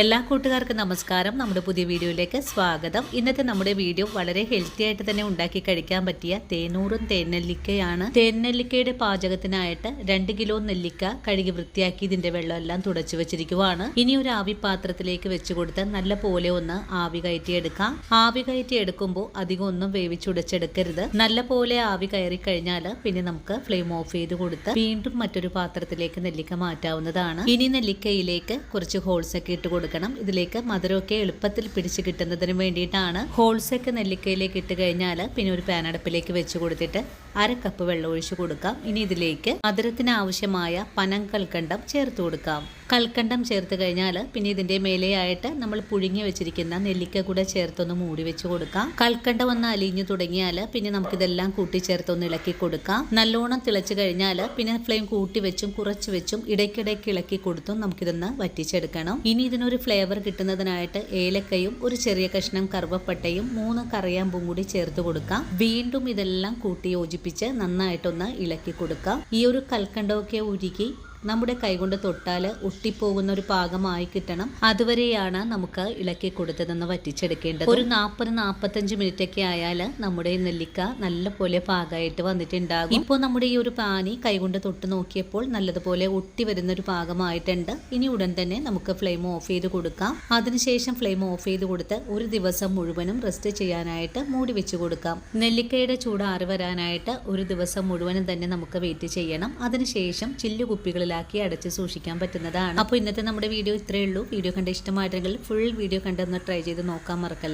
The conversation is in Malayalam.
എല്ലാ കൂട്ടുകാർക്കും നമസ്കാരം. നമ്മുടെ പുതിയ വീഡിയോയിലേക്ക് സ്വാഗതം. ഇന്നത്തെ നമ്മുടെ വീഡിയോ വളരെ ഹെൽത്തി ആയിട്ട് തന്നെ ഉണ്ടാക്കി കഴിക്കാൻ പറ്റിയ തേനൂറും തേനെല്ലിക്കയാണ്. തേനെല്ലിക്കയുടെ പാചകത്തിനായിട്ട് രണ്ട് കിലോ നെല്ലിക്ക കഴുകി വൃത്തിയാക്കി ഇതിന്റെ വെള്ളമെല്ലാം തുടച്ചു വെച്ചിരിക്കുവാണ്. ഇനി ഒരു ആവി പാത്രത്തിലേക്ക് വെച്ച് കൊടുത്ത് നല്ല പോലെ ഒന്ന് ആവി കയറ്റി എടുക്കാം. ആവി കയറ്റി എടുക്കുമ്പോൾ അധികം ഒന്നും വേവിച്ചുടച്ചെടുക്കരുത് നല്ല പോലെ ആവി കയറി കഴിഞ്ഞാൽ പിന്നെ നമുക്ക് ഫ്ലെയിം ഓഫ് ചെയ്ത് കൊടുത്ത് വീണ്ടും മറ്റൊരു പാത്രത്തിലേക്ക് നെല്ലിക്ക മാറ്റാവുന്നതാണ്. ഇനി നെല്ലിക്കയിലേക്ക് കുറച്ച് ഹോൾസ് ഒക്കെ കൊടുക്കണം. ഇതിലേക്ക് മധുരമൊക്കെ എളുപ്പത്തിൽ പിടിച്ച് കിട്ടുന്നതിന് വേണ്ടിയിട്ടാണ് ഹോൾസ് ഒക്കെ നെല്ലിക്കയിലേക്ക് ഇട്ട് കഴിഞ്ഞാൽ പിന്നെ ഒരു പാനടപ്പിലേക്ക് വെച്ച് കൊടുത്തിട്ട് അര കപ്പ് വെള്ളം ഒഴിച്ചു കൊടുക്കാം. ഇനി ഇതിലേക്ക് മധുരത്തിന് ആവശ്യമായ പനം കൽക്കണ്ടം ചേർത്ത് കൊടുക്കാം. കൽക്കണ്ടം ചേർത്ത് കഴിഞ്ഞാൽ പിന്നെ ഇതിന്റെ മേലെയായിട്ട് നമ്മൾ പുഴുങ്ങി വെച്ചിരിക്കുന്ന നെല്ലിക്ക കൂടെ ചേർത്തൊന്ന് മൂടി വെച്ച് കൊടുക്കാം. കൽക്കണ്ടം ഒന്ന് അലിഞ്ഞു തുടങ്ങിയാൽ പിന്നെ നമുക്കിതെല്ലാം കൂട്ടിച്ചേർത്തൊന്ന് ഇളക്കി കൊടുക്കാം. നല്ലോണം തിളച്ചു കഴിഞ്ഞാൽ പിന്നെ ഫ്ലെയിം കൂട്ടി വെച്ചും കുറച്ച് വെച്ചും ഇടയ്ക്കിടയ്ക്ക് ഇളക്കി കൊടുത്തും നമുക്കിതൊന്ന് വറ്റിച്ചെടുക്കണം. ഇനി ഇതിനൊരു ഫ്ലേവർ കിട്ടുന്നതിനായിട്ട് ഏലക്കയും ഒരു ചെറിയ കഷ്ണം കറുവപ്പട്ടയും മൂന്ന് കറിയാമ്പും കൂടി ചേർത്ത് കൊടുക്കാം. വീണ്ടും ഇതെല്ലാം കൂട്ടി യോജിപ്പിച്ച് നന്നായിട്ടൊന്ന് ഇളക്കി കൊടുക്കാം. ഈ ഒരു കൽക്കണ്ടമൊക്കെ ഉരുകി നമ്മുടെ കൈകൊണ്ട് തൊട്ടാൽ ഒട്ടിപ്പോകുന്ന ഒരു പാകമായി കിട്ടണം. അതുവരെയാണ് നമുക്ക് ഇളക്കി കൊടുത്തതെന്ന് വറ്റിച്ചെടുക്കേണ്ടത്. ഒരു നാൽപ്പത് നാൽപ്പത്തഞ്ച് മിനിറ്റ് ഒക്കെ ആയാൽ നമ്മുടെ നെല്ലിക്ക നല്ല പോലെ പാകമായിട്ട് വന്നിട്ടുണ്ടാകും. ഇപ്പോൾ നമ്മുടെ ഈ ഒരു പാനി കൈകൊണ്ട് തൊട്ട് നോക്കിയപ്പോൾ നല്ലതുപോലെ ഒട്ടി വരുന്ന ഒരു പാകമായിട്ടുണ്ട്. ഇനി ഉടൻ തന്നെ നമുക്ക് ഫ്ലെയിം ഓഫ് ചെയ്ത് കൊടുക്കാം. അതിനുശേഷം ഫ്ലെയിം ഓഫ് ചെയ്ത് കൊടുത്ത് ഒരു ദിവസം മുഴുവനും റെസ്റ്റ് ചെയ്യാനായിട്ട് മൂടി വെച്ച് കൊടുക്കാം. നെല്ലിക്കയുടെ ചൂട് ആറി വരാനായിട്ട് ഒരു ദിവസം മുഴുവനും തന്നെ നമുക്ക് വെയിറ്റ് ചെയ്യണം. അതിനുശേഷം ചില്ലു കുപ്പികളിലാക്കി അടച്ച് സൂക്ഷിക്കാൻ പറ്റുന്നതാണ്. അപ്പോൾ ഇന്നത്തെ നമ്മുടെ വീഡിയോ ഇത്രയേ ഉള്ളൂ. വീഡിയോ കണ്ട് ഇഷ്ടമായിട്ടെങ്കിൽ ഫുൾ വീഡിയോ കണ്ടൊന്ന് ട്രൈ ചെയ്ത് നോക്കാൻ മറക്കല്ല.